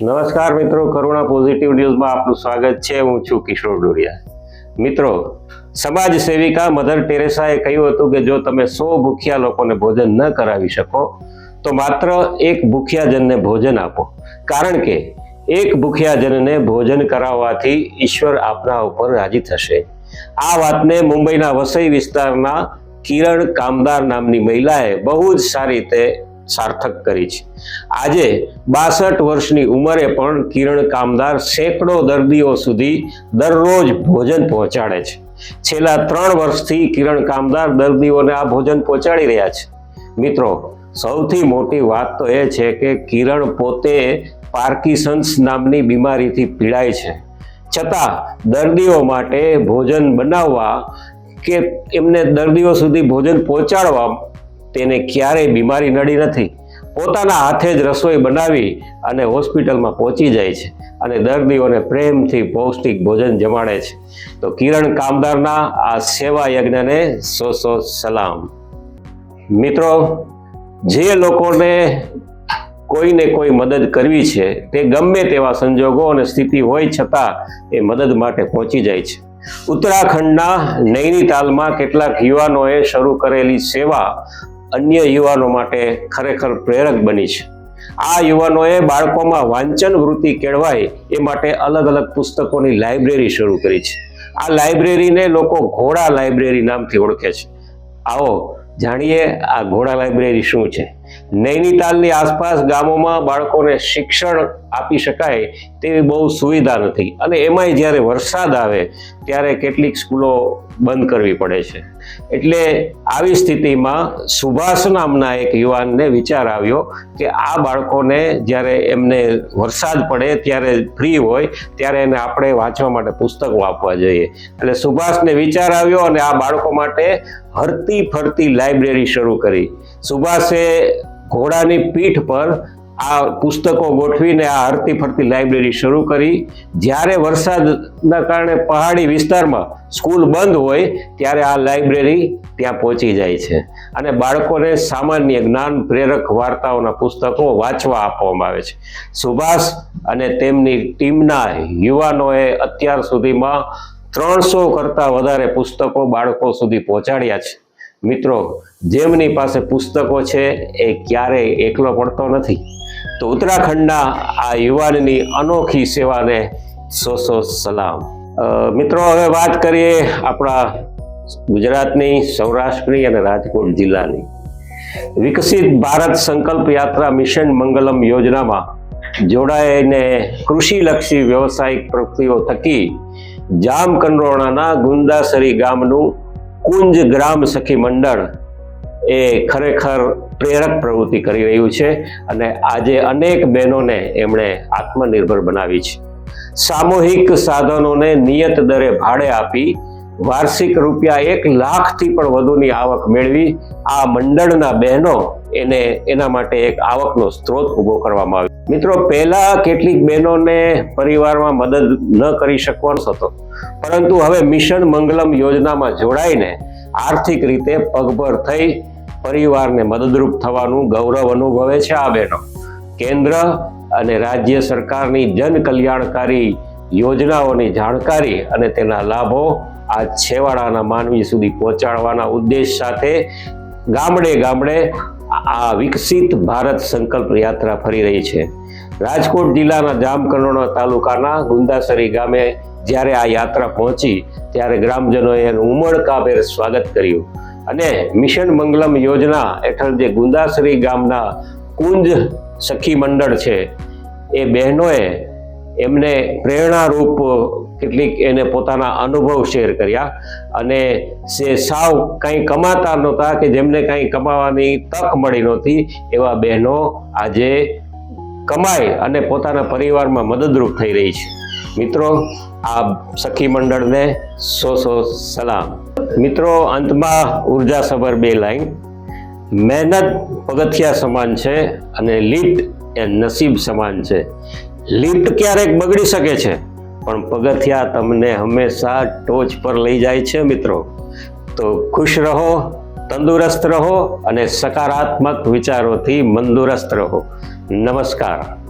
નમસ્કાર મિત્રો, કરુણા પોઝિટિવ ન્યૂઝમાં આપનું સ્વાગત છે. હું છું કિશોર ડોડિયા. મિત્રો સમાજ સેવિકા મધર ટેરેસાએ કહ્યું હતું કે જો તમે સો ભૂખ્યા લોકોને ભોજન ન કરાવી શકો, તો માત્ર એક ભૂખ્યાજનને ભોજન આપો. કારણ કે એક ભૂખ્યાજનને ભોજન કરાવવાથી ઈશ્વર આપના ઉપર રાજી થશે. આ વાતને મુંબઈના વસઈ વિસ્તારના કિરણ કામદાર નામની મહિલાએ બહુ જ સારી રીતે સાર્થક કરી છે. આજે બાસઠ વર્ષની ઉંમરે પણ કિરણ કામદાર સેંકડો દર્દીઓ સુધી દરરોજ ભોજન પહોંચાડે છે. છેલ્લા ત્રણ વર્ષથી કિરણ કામદાર દર્દીઓને આ ભોજન પહોંચાડી રહ્યા છે. મિત્રો, સૌથી મોટી વાત તો એ છે કે કિરણ પોતે પાર્કિસન્સ નામની બીમારીથી પીડાય છે. છતાં દર્દીઓ માટે ભોજન બનાવવા કે એમને દર્દીઓ સુધી ભોજન પહોંચાડવા તેને ક્યારેય બીમારી નડી નથી. પોતાના હાથે જ રસોઈ બનાવી અને હોસ્પિટલમાં પહોંચી જાય છે અને દર્દીઓને પ્રેમથી પૌષ્ટિક ભોજન જમાડે છે. તો કિરણ કામદારના આ સેવા યજ્ઞને સો સો સલામ. મિત્રો, જે લોકોને કોઈને કોઈ મદદ કરવી છે, તે ગમે તેવા સંજોગો અને સ્થિતિ હોય છતાં એ મદદ માટે પહોંચી જાય છે. ઉત્તરાખંડના નૈનીતાલમાં કેટલાક યુવાનોએ શરૂ કરેલી સેવા અન્ય યુવાનો માટે ખરેખર પ્રેરક બની છે. આ યુવાનોએ બાળકોમાં વાંચન વૃત્તિ કેળવાય એ માટે અલગ અલગ પુસ્તકોની લાઇબ્રેરી શરૂ કરી છે. આ લાઇબ્રેરીને લોકો ઘોડા લાઇબ્રેરી નામથી ઓળખે છે. આવો જાણીએ આ ઘોડા લાઇબ્રેરી શું છે? નૈનીતાલની આસપાસ ગામોમાં બાળકોને શિક્ષણ આપી શકાય તેવી બહુ સુવિધા નથી. અને એમાંય જ્યારે વરસાદ આવે, ત્યારે કેટલીક સ્કૂલો બંધ કરવી પડે છે. એટલે આવી સ્થિતિમાં સુભાષ નામના એક યુવાનને વિચાર આવ્યો કે આ બાળકોને જ્યારે એમને વરસાદ પડે, ત્યારે ફ્રી હોય, ત્યારે એને આપણે વાંચવા માટે પુસ્તકો આપવા જોઈએ. એટલે સુભાષને વિચાર આવ્યો અને આ બાળકો માટે હરતી ફરતી લાઇબ્રેરી શરૂ કરી. સુભાષે ઘોડાની પીઠ પર આ પુસ્તકો ગોઠવીને આ હરતી ફરતી લાઇબ્રેરી શરૂ કરી. જ્યારે વરસાદના કારણે પહાડી વિસ્તારમાં સ્કૂલ બંધ હોય, ત્યારે આ લાઇબ્રેરી ત્યાં પહોંચી જાય છે. અને બાળકોને સામાન્ય જ્ઞાન પ્રેરક વાર્તાઓના પુસ્તકો વાંચવા આપવામાં આવે છે. સુભાષ અને તેમની ટીમના યુવાનોએ અત્યાર સુધીમાં ત્રણસો કરતાં વધારે પુસ્તકો બાળકો સુધી પહોંચાડ્યા છે. મિત્રો, જેમની પાસે પુસ્તકો છે, એ ક્યારેય એકલો પડતો નથી. તો ઉત્તરાખંડના આ યુવાનની અનોખી સેવાને સો સો સલામ મિત્રો, હવે વાત કરીએ આપણા ગુજરાતની, સૌરાષ્ટ્રની અને રાજકોટ જિલ્લાની. વિકસિત ભારત સંકલ્પ યાત્રા મિશન મંગલમ યોજનામાં જોડાઈને કૃષિલક્ષી વ્યવસાયિક પ્રવૃત્તિઓ થકી જામકંડોરણાના ગુંદાસરી ગામનું કુંજ ગ્રામ સખી મંડળ એ ખરેખર પ્રેરક પ્રવૃત્તિ કરી રહ્યું છે અને આજે અનેક બહેનોને એમણે આત્મનિર્ભર બનાવી છે. સામૂહિક સાધનોને નિયત દરે ભાડે આપી વાર્ષિક રૂપિયા એક લાખથી પણ વધુની આવક મેળવી આ મંડળના બહેનો એને, એના માટે એક આવકનો સ્ત્રોત ઊભો કરવામાં આવ્યો. મિત્રો, પહેલા કેટલીક બહેનોને પરિવારમાં મદદ ન કરી શકવાનો હતો. પરંતુ હવે મિશન મંગલમ યોજનામાં જોડાઈને આર્થિક રીતે પગભર થઈ પરિવારને મદદરૂપ થવાનું ગૌરવ અનુભવે છે આ બહેનો. કેન્દ્ર અને રાજ્ય સરકારની જન કલ્યાણકારી યોજનાઓની જાણકારી અને તેના લાભો આ છેવાડાના માનવી સુધી પહોંચાડવાના ઉદ્દેશ સાથે ગામડે ગામડે આ વિકસિત ભારત સંકલ્પ યાત્રા ફરી રહી છે. રાજકોટ જિલ્લાના જામકંડોરણા તાલુકાના ગુંદાસરી ગામે જ્યારે આ યાત્રા પહોંચી, ત્યારે ગ્રામજનોએ ઉમળકાભેર સ્વાગત કર્યું. અને મિશન મંગલમ યોજના હેઠળ જે ગુંદાસરી ગામના કુંજ સખી મંડળ છે, એ બહેનોએ એમને પ્રેરણારૂપ કેટલીક એને પોતાના અનુભવ શેર કર્યા અને સે સાવ કંઈ કમાતા નહોતા કે જેમને કંઈ કમાવાની તક મળી નહોતી, એવા બહેનો આજે કમાઈ અને પોતાના પરિવારમાં મદદરૂપ થઈ રહી છે. મિત્રો આ સખી મંડળને સો સો સલામ. મિત્રો, અંતમાં ઉર્જાસભર બે લાઈન. મહેનત પગથિયા સમાન છે અને લિફ્ટ એ નસીબ સમાન છે. લિફ્ટ ક્યારેક બગડી શકે છે, પણ પગથિયા તમને હંમેશા ટોચ પર લઈ જાય છે, મિત્રો. તો ખુશ રહો, તંદુરસ્ત રહો અને સકારાત્મક વિચારોથી મંદુરસ્ત રહો. નમસ્કાર.